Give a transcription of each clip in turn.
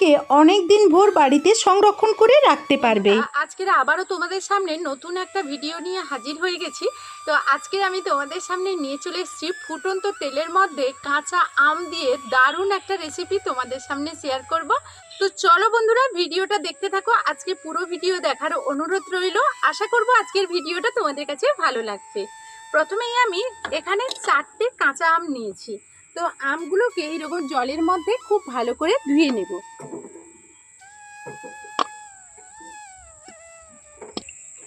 কে অনেক দিন ভোর বাড়িতে সংরক্ষণ করে রাখতে পারবে। আজকের আবারও তোমাদের সামনে নতুন একটা ভিডিও নিয়ে হাজির হয়ে গেছি। তো আজকে আমি তোমাদের সামনে নিয়ে চলে এসেছি ফুটন্ত তেলের মধ্যে কাঁচা আম দিয়ে দারুণ একটা রেসিপি তোমাদের সামনে শেয়ার করব। তো চলো বন্ধুরা, ভিডিওটা দেখতে থাকো। আজকে পুরো ভিডিও দেখার অনুরোধ রইল। আশা করব আজকের ভিডিওটা তোমাদের কাছে ভালো লাগবে। প্রথমেই আমি এখানে চারটে কাঁচা আম নিয়েছি। তো আমগুলোকে এইরকম জলের মধ্যে খুব ভালো করে ধুয়ে নেব।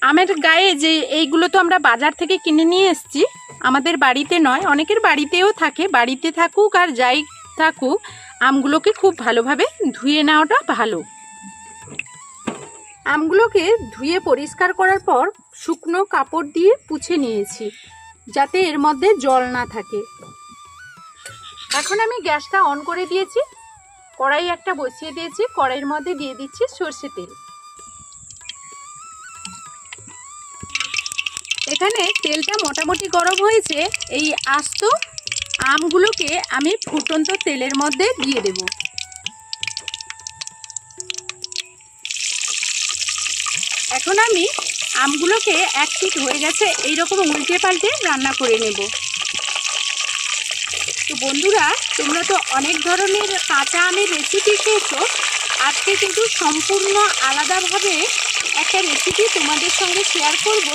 আমের গায়ে যে এইগুলো তো আমরা বাজার থেকে কিনে নিয়ে এসেছি, আমাদের বাড়িতে নয়, অনেকের বাড়িতেও থাকে, বাড়িতে থাকুক আর যাই থাকুক, আমগুলোকে খুব ভালোভাবে ধুয়ে নেওয়াটা ভালো। আমগুলোকে ধুয়ে পরিষ্কার করার পর শুকনো কাপড় দিয়ে পুছে নিয়েছি, যাতে এর মধ্যে জল না থাকে। এখন আমি গ্যাসটা অন করে দিয়েছি। কড়াই একটা বসিয়ে দিয়েছি। কড়াইয়ের মধ্যে দিয়ে দিচ্ছি সর্ষে তেল। এখানে তেলটা মোটামুটি গরম হয়েছে। এই আস্ত আমগুলোকে আমি ফুটন্ত তেলের মধ্যে দিয়ে দেব। এখন আমি আমগুলোকে এক পিট হয়ে গেছে এইরকম উল্টে পাল্টে রান্না করে নেব। তো বন্ধুরা, তোমরা তো অনেক ধরনের কাঁচা আমের রেসিপি খেয়েছো। আজকে কিন্তু সম্পূর্ণ আলাদাভাবে একটা রেসিপি তোমাদের সঙ্গে শেয়ার করব।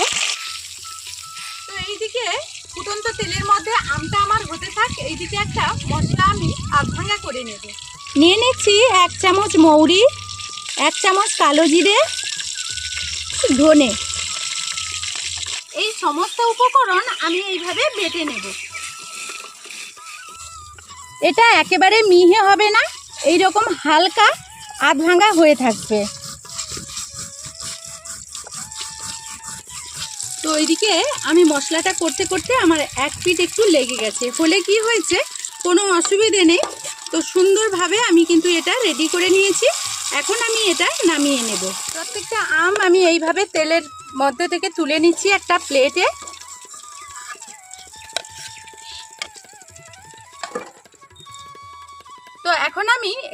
তো এইদিকে ফুটন্ত তেলের মধ্যে আমটা আমার হতে থাক, এইদিকে একটা মশলা আমি আধভাঙা করে নেব। নিয়ে নিচ্ছি এক চামচ মৌরি, এক চামচ কালো জিরে, ধনে। এই সমস্ত উপকরণ আমি এইভাবে বেটে নেব। এটা একেবারে মিহে হবে না এই রকম হালকা আধ ভাঙা হয়ে থাকবে। তো এইদিকে আমি মশলাটা করতে করতে আমার এক পিঠ একটু লেগে গেছে। ফলে কি হয়েছে, কোনো অসুবিধে নেই। তো সুন্দরভাবে আমি কিন্তু এটা রেডি করে নিয়েছি। এখন আমি এটা নামিয়ে নেব। প্রত্যেকটা আম আমি এইভাবে তেলের মধ্যে থেকে তুলে নিচ্ছি একটা প্লেটে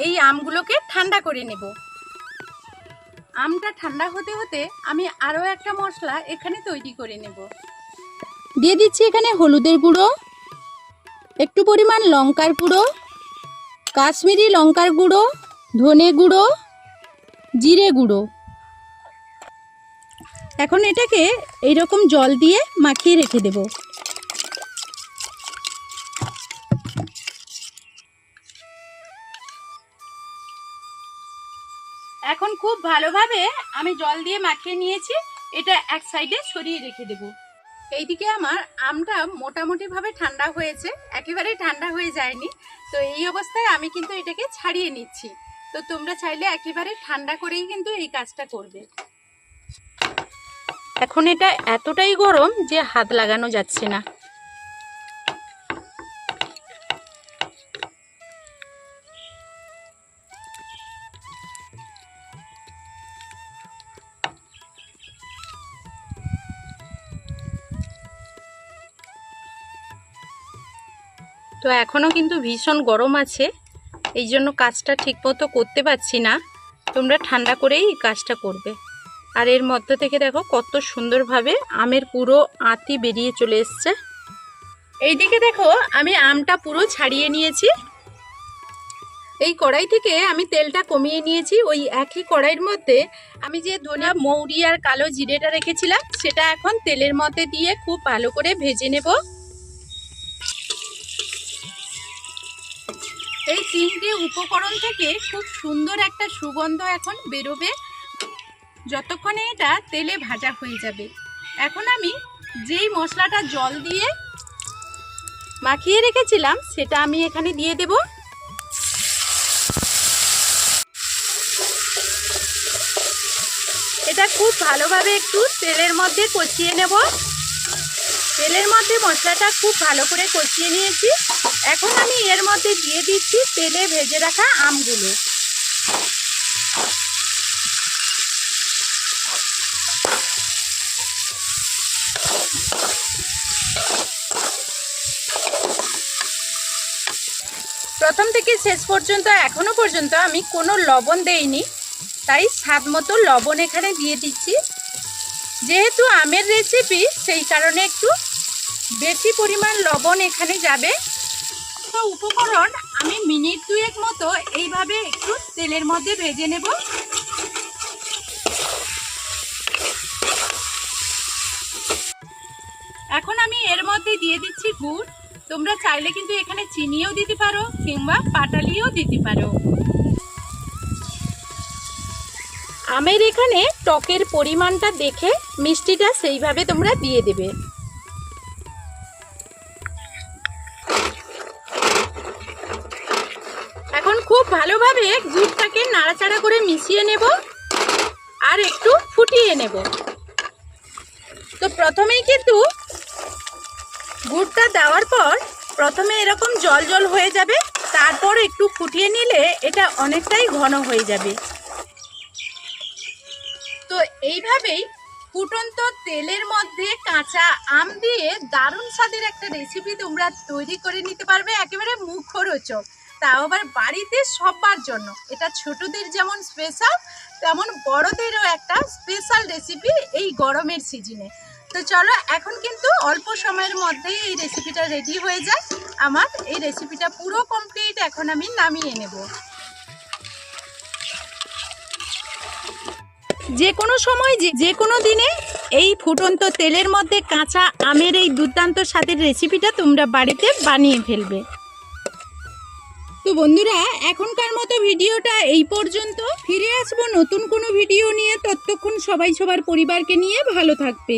এই আমগুলোকে ঠান্ডা করে নেব। আমটা ঠান্ডা হতে হতে আমি আরও একটা মশলা এখানে তৈরি করে নেব। দিয়ে দিচ্ছি এখানে হলুদের গুঁড়ো, একটু পরিমাণ লঙ্কার গুঁড়ো, কাশ্মীরি লঙ্কার গুঁড়ো, ধনে গুঁড়ো, জিরে গুঁড়ো। এখন এটাকে এইরকম জল দিয়ে মাখিয়ে রেখে দেব। এখন খুব ভালোভাবে আমি জল দিয়ে মাখিয়ে নিয়েছি। এটা এক সাইডে সরিয়ে রেখে দেব। এইদিকে আমার আমটা মোটামুটি ভাবে ঠান্ডা হয়েছে। একেবারে ঠান্ডা হয়ে যায়নি। তো এই অবস্থায় আমি কিন্তু এটাকে ছাড়িয়ে নিচ্ছি। তো তোমরা চাইলে একেবারে ঠান্ডা করেই কিন্তু এই কাজটা করবে। এখন এটা এতটাই গরম যে হাত লাগানো যাচ্ছে না। তো এখনও কিন্তু ভীষণ গরম আছে, এই জন্য কাজটা ঠিকমতো করতে পারছি না। তোমরা ঠান্ডা করেই কাজটা করবে। আর এর মধ্যে থেকে দেখো কত সুন্দরভাবে আমের পুরো আঁতি বেরিয়ে চলে এসছে। এইদিকে দেখো আমি আমটা পুরো ছাড়িয়ে নিয়েছি। এই কড়াই থেকে আমি তেলটা কমিয়ে নিয়েছি। ওই একই কড়াইয়ের মধ্যে আমি যে ধনিয়া মৌরি আর কালো জিরেটা রেখেছিলাম, সেটা এখন তেলের মধ্যে দিয়ে খুব ভালো করে ভেজে নেব। এই তিনটে উপকরণ থেকে খুব সুন্দর একটা সুগন্ধ এখন বেরোবে। যতক্ষণে এটা তেলে ভাজা হয়ে যাবে। এখন আমি যেই মশলাটা জল দিয়ে মাখিয়ে রেখেছিলাম, সেটা আমি এখানে দিয়ে দেব। এটা খুব ভালোভাবে একটু তেলের মধ্যে কষিয়ে নেব। তেলের মধ্যে মশলাটা খুব ভালো করে কষিয়ে নিয়েছি। এখন আমি এর মধ্যে দিয়ে দিচ্ছি তেলে ভেজে রাখা আমগুলো। প্রথম থেকে শেষ পর্যন্ত, এখনও পর্যন্ত আমি কোনো লবণ দেইনি। তাই স্বাদ মতো লবণ এখানে দিয়ে দিচ্ছি। যেহেতু আমের রেসিপি সেই কারণে একটু বেশি পরিমাণ লবণ এখানে যাবে। তো উপকরণ আমি মিনিট দুয়েক মতো এইভাবে একটু তেলের মধ্যে ভেজে নেব। এখন আমি এর মধ্যে দিয়ে দিচ্ছি গুড়। তোমরা চাইলে কিন্তু এখানে চিনিও দিতে পারো কিংবা পাটালিও দিতে পারো। আমের এখানে টকের পরিমাণটা দেখে মিষ্টিটা সেইভাবে তোমরা দিয়ে দেবে। ভালোভাবে গুড়টাকে নাড়াচাড়া করে মিশিয়ে নেব আর একটু ফুটিয়ে নেব। তো প্রথমেই কিন্তু গুড়টা দেওয়ার পর প্রথমে এরকম জল জল হয়ে যাবে, তারপর একটু ফুটিয়ে নিলে এটা অনেকটাই ঘন হয়ে যাবে। তো এইভাবেই ফুটন্ত তেলের মধ্যে কাঁচা আম দিয়ে দারুণ স্বাদের একটা রেসিপি তোমরা তৈরি করে নিতে পারবে, একেবারে মুখরোচক। তাও আবার বাড়িতে সবার জন্য। এটা ছোটদের যেমন স্পেশাল তেমন বড়দেরও একটা স্পেশাল রেসিপি এই গরমের সিজনে তো চলো, এখন কিন্তু অল্প সময়ের মধ্যেই এই রেসিপিটা রেডি হয়ে যায়। আমার এই রেসিপিটা পুরো কমপ্লিট এখন আমি নামিয়ে নেব। যে কোনো সময়, যে কোনো দিনে এই ফুটন্ত তেলের মধ্যে কাঁচা আমের এই দুর্দান্ত স্বাদের রেসিপিটা তোমরা বাড়িতে বানিয়ে ফেলবে। তো বন্ধুরা, এখনকার মতো ভিডিওটা এই পর্যন্ত। ফিরে আসব নতুন কোনো ভিডিও নিয়ে। ততক্ষণ সবাই সবার পরিবারকে নিয়ে ভালো থাকবে।